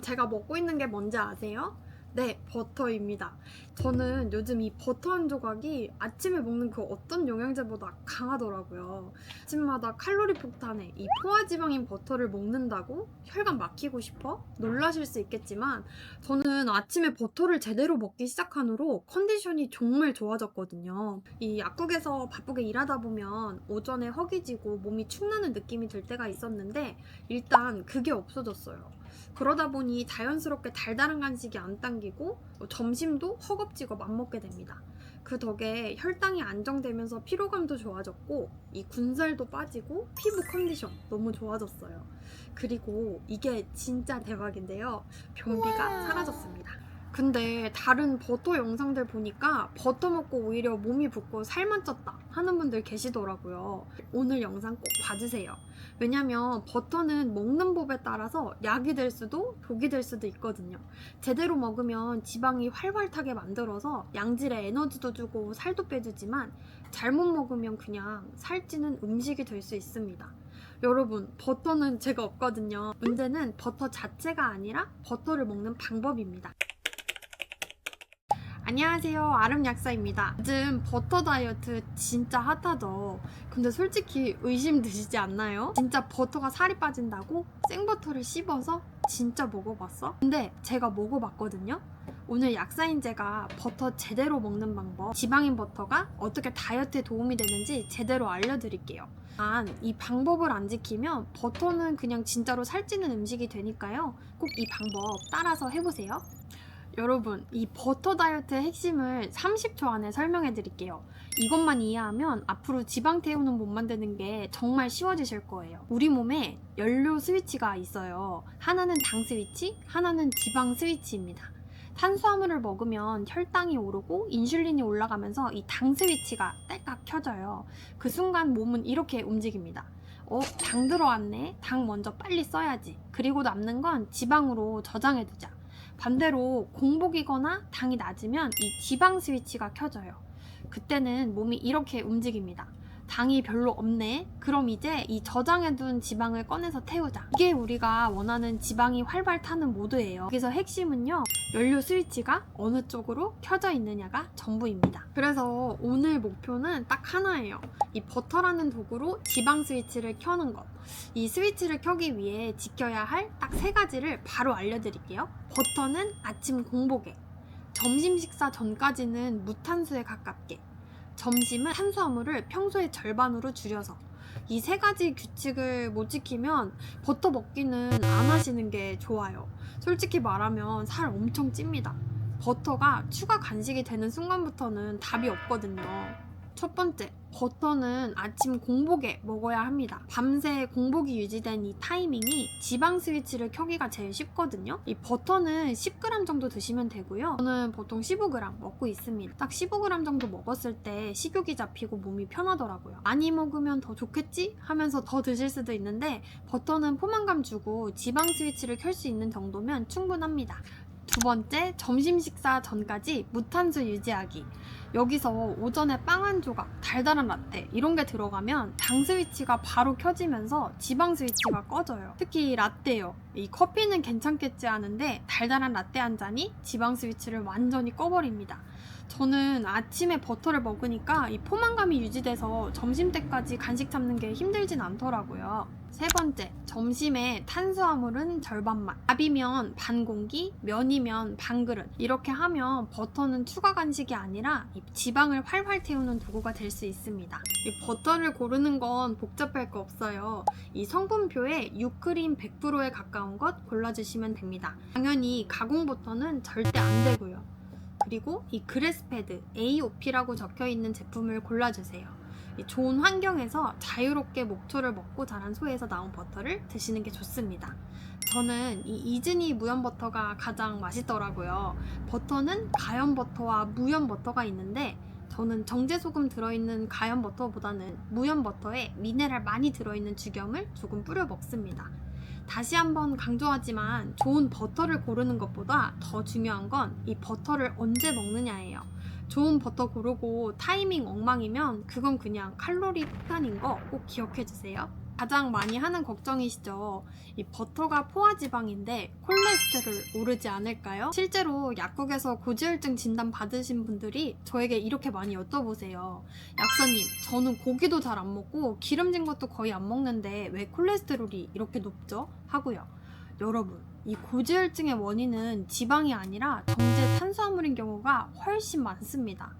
제가 먹고 있는 게 뭔지 아세요? 네, 버터입니다. 저는 요즘 이 버터 한 조각이 아침에 먹는 그 어떤 영양제보다 강하더라고요. 아침마다 칼로리 폭탄에 이 포화지방인 버터를 먹는다고 혈관 막히고 싶어? 놀라실 수 있겠지만 저는 아침에 버터를 제대로 먹기 시작한 후로 컨디션이 정말 좋아졌거든요. 이 약국에서 바쁘게 일하다 보면 오전에 허기지고 몸이 축나는 느낌이 들 때가 있었는데 일단 그게 없어졌어요. 그러다 보니 자연스럽게 달달한 간식이 안 당기고 어, 점심도 허겁지겁 안 먹게 됩니다. 그 덕에 혈당이 안정되면서 피로감도 좋아졌고 이 군살도 빠지고 피부 컨디션 너무 좋아졌어요. 그리고 이게 진짜 대박인데요. 변비가 사라졌습니다. 근데 다른 버터 영상들 보니까 버터 먹고 오히려 몸이 붓고 살만 쪘다 하는 분들 계시더라고요. 오늘 영상 꼭 봐주세요. 왜냐면 버터는 먹는 법에 따라서 약이 될 수도 독이 될 수도 있거든요. 제대로 먹으면 지방이 활활 타게 만들어서 양질의 에너지도 주고 살도 빼주지만 잘못 먹으면 그냥 살찌는 음식이 될 수 있습니다. 여러분, 버터는 죄가 없거든요. 문제는 버터 자체가 아니라 버터를 먹는 방법입니다. 안녕하세요. 아름 약사입니다. 요즘 버터 다이어트 진짜 핫하죠. 근데 솔직히 의심 드시지 않나요? 진짜 버터가 살이 빠진다고 생버터를 씹어서 진짜 먹어봤어? 근데 제가 먹어봤거든요. 오늘 약사인 제가 버터 제대로 먹는 방법, 지방인 버터가 어떻게 다이어트에 도움이 되는지 제대로 알려드릴게요. 단, 이 방법을 안 지키면 버터는 그냥 진짜로 살찌는 음식이 되니까요. 꼭 이 방법 따라서 해보세요. 여러분, 이 버터 다이어트의 핵심을 30초 안에 설명해 드릴게요. 이것만 이해하면 앞으로 지방 태우는 못 만드는 게 정말 쉬워지실 거예요. 우리 몸에 연료 스위치가 있어요. 하나는 당 스위치, 하나는 지방 스위치입니다. 탄수화물을 먹으면 혈당이 오르고 인슐린이 올라가면서 이 당 스위치가 딸깍 켜져요. 그 순간 몸은 이렇게 움직입니다. 어, 당 들어왔네. 당 먼저 빨리 써야지. 그리고 남는 건 지방으로 저장해 두자. 반대로 공복이거나 당이 낮으면 이 지방 스위치가 켜져요. 그때는 몸이 이렇게 움직입니다. 당이 별로 없네. 그럼 이제 이 저장해둔 지방을 꺼내서 태우자. 이게 우리가 원하는 지방이 활발 타는 모드예요. 여기서 핵심은요. 연료 스위치가 어느 쪽으로 켜져 있느냐가 전부입니다. 그래서 오늘 목표는 딱 하나예요. 이 버터라는 도구로 지방 스위치를 켜는 것. 이 스위치를 켜기 위해 지켜야 할 딱 세 가지를 바로 알려드릴게요. 버터는 아침 공복에, 점심 식사 전까지는 무탄수에 가깝게, 점심은 탄수화물을 평소의 절반으로 줄여서 이 세 가지 규칙을 못 지키면 버터 먹기는 안 하시는 게 좋아요. 솔직히 말하면 살 엄청 찝니다. 버터가 추가 간식이 되는 순간부터는 답이 없거든요. 첫 번째, 버터는 아침 공복에 먹어야 합니다. 밤새 공복이 유지된 이 타이밍이 지방 스위치를 켜기가 제일 쉽거든요. 이 버터는 10g 정도 드시면 되고요. 저는 보통 15g 먹고 있습니다. 딱 15g 정도 먹었을 때 식욕이 잡히고 몸이 편하더라고요. 많이 먹으면 더 좋겠지? 하면서 더 드실 수도 있는데 버터는 포만감 주고 지방 스위치를 켤 수 있는 정도면 충분합니다. 두 번째, 점심 식사 전까지 무탄수 유지하기. 여기서 오전에 빵 한 조각, 달달한 라떼 이런 게 들어가면 당 스위치가 바로 켜지면서 지방 스위치가 꺼져요. 특히 라떼요. 이 커피는 괜찮겠지 하는데 달달한 라떼 한 잔이 지방 스위치를 완전히 꺼버립니다. 저는 아침에 버터를 먹으니까 이 포만감이 유지돼서 점심 때까지 간식 참는 게 힘들진 않더라고요. 세 번째, 점심에 탄수화물은 절반만. 밥이면 반 공기, 면이면 반 그릇. 이렇게 하면 버터는 추가 간식이 아니라 이 지방을 활활 태우는 도구가 될 수 있습니다. 이 버터를 고르는 건 복잡할 거 없어요. 이 성분표에 유크림 100%에 가까운 것 골라주시면 됩니다. 당연히 가공 버터는 절대 안 되고요. 그리고 이 그레스패드 AOP라고 적혀 있는 제품을 골라주세요. 이 좋은 환경에서 자유롭게 목초를 먹고 자란 소에서 나온 버터를 드시는 게 좋습니다. 저는 이 이즈니 무염 버터가 가장 맛있더라고요. 버터는 가염 버터와 무염 버터가 있는데 저는 정제 소금 들어있는 가염 버터보다는 무염 버터에 미네랄 많이 들어있는 죽염을 조금 뿌려 먹습니다. 다시 한번 강조하지만 좋은 버터를 고르는 것보다 더 중요한 건 이 버터를 언제 먹느냐예요. 좋은 버터 고르고 타이밍 엉망이면 그건 그냥 칼로리 폭탄인 거 꼭 기억해 주세요. 가장 많이 하는 걱정이시죠. 이 버터가 포화 지방인데 콜레스테롤 오르지 않을까요? 실제로 약국에서 고지혈증 진단 받으신 분들이 저에게 이렇게 많이 여쭤보세요. 약사님, 저는 고기도 잘 안 먹고 기름진 것도 거의 안 먹는데 왜 콜레스테롤이 이렇게 높죠? 하고요. 여러분, 이 고지혈증의 원인은 지방이 아니라 정제 탄수화물인 경우가 훨씬 많습니다.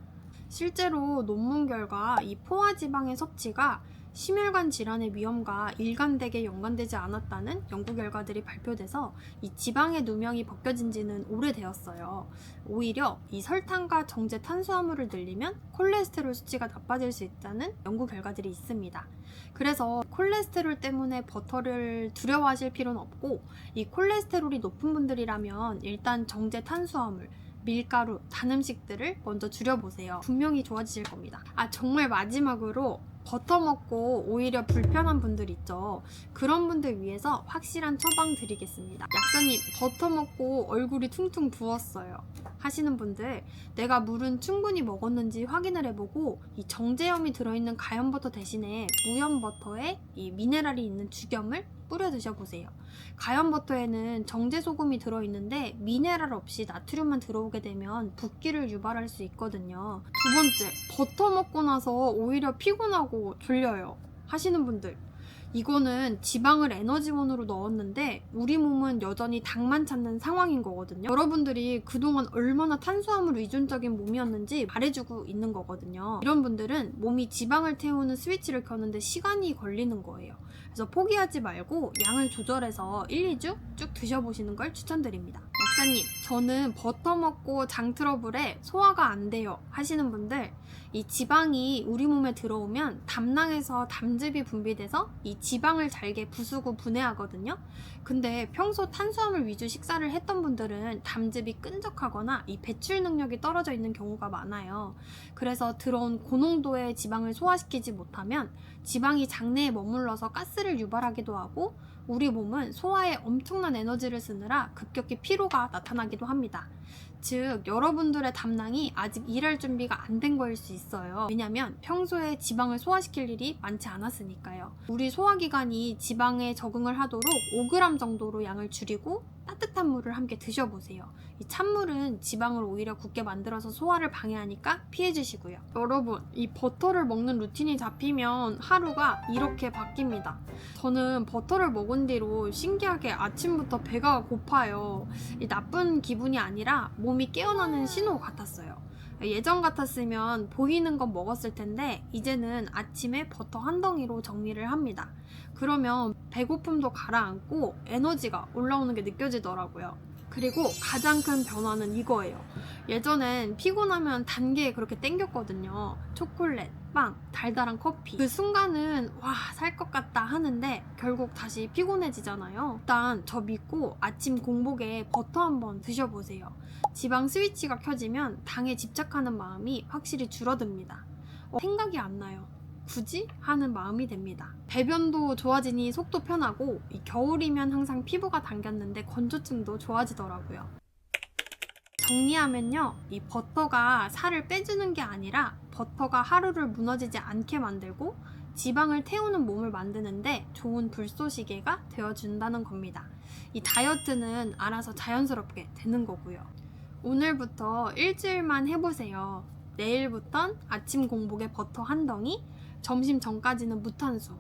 실제로 논문 결과 이 포화 지방의 섭취가 심혈관 질환의 위험과 일관되게 연관되지 않았다는 연구 결과들이 발표돼서 이 지방의 누명이 벗겨진 지는 오래되었어요. 오히려 이 설탕과 정제 탄수화물을 늘리면 콜레스테롤 수치가 나빠질 수 있다는 연구 결과들이 있습니다. 그래서 콜레스테롤 때문에 버터를 두려워하실 필요는 없고 이 콜레스테롤이 높은 분들이라면 일단 정제 탄수화물 밀가루, 단 음식들을 먼저 줄여보세요. 분명히 좋아지실 겁니다. 아, 정말 마지막으로 버터 먹고 오히려 불편한 분들 있죠. 그런 분들 위해서 확실한 처방 드리겠습니다. 약사님, 버터 먹고 얼굴이 퉁퉁 부었어요. 하시는 분들, 내가 물은 충분히 먹었는지 확인을 해보고 이 정제염이 들어있는 가염 버터 대신에 무염 버터에 이 미네랄이 있는 죽염을 뿌려 드셔보세요. 가염 버터에는 정제 소금이 들어있는데 미네랄 없이 나트륨만 들어오게 되면 붓기를 유발할 수 있거든요. 두 번째, 버터 먹고 나서 오히려 피곤하고 졸려요. 하시는 분들. 이거는 지방을 에너지원으로 넣었는데 우리 몸은 여전히 당만 찾는 상황인 거거든요. 여러분들이 그동안 얼마나 탄수화물 위준적인 몸이었는지 말해주고 있는 거거든요. 이런 분들은 몸이 지방을 태우는 스위치를 켜는데 시간이 걸리는 거예요. 그래서 포기하지 말고 양을 조절해서 1, 2주 쭉 드셔보시는 걸 추천드립니다. 약사님, 저는 버터 먹고 장 트러블에 소화가 안 돼요 하시는 분들 이 지방이 우리 몸에 들어오면 담낭에서 담즙이 분비돼서 이 지방을 잘게 부수고 분해하거든요. 근데 평소 탄수화물 위주 식사를 했던 분들은 담즙이 끈적하거나 이 배출 능력이 떨어져 있는 경우가 많아요. 그래서 들어온 고농도의 지방을 소화시키지 못하면 지방이 장내에 머물러서 가스를 유발하기도 하고 우리 몸은 소화에 엄청난 에너지를 쓰느라 급격히 피로가 나타나기도 합니다. 즉, 여러분들의 담낭이 아직 일할 준비가 안 된 거일 수 있어요. 왜냐면 평소에 지방을 소화시킬 일이 많지 않았으니까요. 우리 소화기관이 지방에 적응을 하도록 5g 정도로 양을 줄이고 따뜻한 물을 함께 드셔보세요. 이 찬물은 지방을 오히려 굳게 만들어서 소화를 방해하니까 피해주시고요. 여러분, 이 버터를 먹는 루틴이 잡히면 하루가 이렇게 바뀝니다. 저는 버터를 먹은 뒤로 신기하게 아침부터 배가 고파요. 이 나쁜 기분이 아니라 몸이 깨어나는 신호 같았어요. 예전 같았으면 보이는 건 먹었을 텐데 이제는 아침에 버터 한 덩이로 정리를 합니다. 그러면 배고픔도 가라앉고 에너지가 올라오는 게 느껴지더라고요. 그리고 가장 큰 변화는 이거예요. 예전엔 피곤하면 단 게 그렇게 땡겼거든요. 초콜릿, 빵, 달달한 커피. 그 순간은 와, 살 것 같다 하는데 결국 다시 피곤해지잖아요. 일단 저 믿고 아침 공복에 버터 한번 드셔보세요. 지방 스위치가 켜지면 당에 집착하는 마음이 확실히 줄어듭니다. 어, 생각이 안 나요. 굳이? 하는 마음이 됩니다. 배변도 좋아지니 속도 편하고 이 겨울이면 항상 피부가 당겼는데 건조증도 좋아지더라고요. 정리하면요, 이 버터가 살을 빼주는 게 아니라 버터가 하루를 무너지지 않게 만들고 지방을 태우는 몸을 만드는데 좋은 불쏘시개가 되어준다는 겁니다. 이 다이어트는 알아서 자연스럽게 되는 거고요. 오늘부터 일주일만 해보세요. 내일부턴 아침 공복에 버터 한 덩이, 점심 전까지는 무탄수,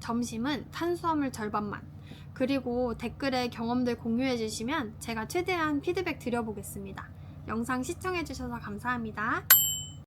점심은 탄수화물 절반만. 그리고 댓글에 경험들 공유해 주시면 제가 최대한 피드백 드려보겠습니다. 영상 시청해 주셔서 감사합니다.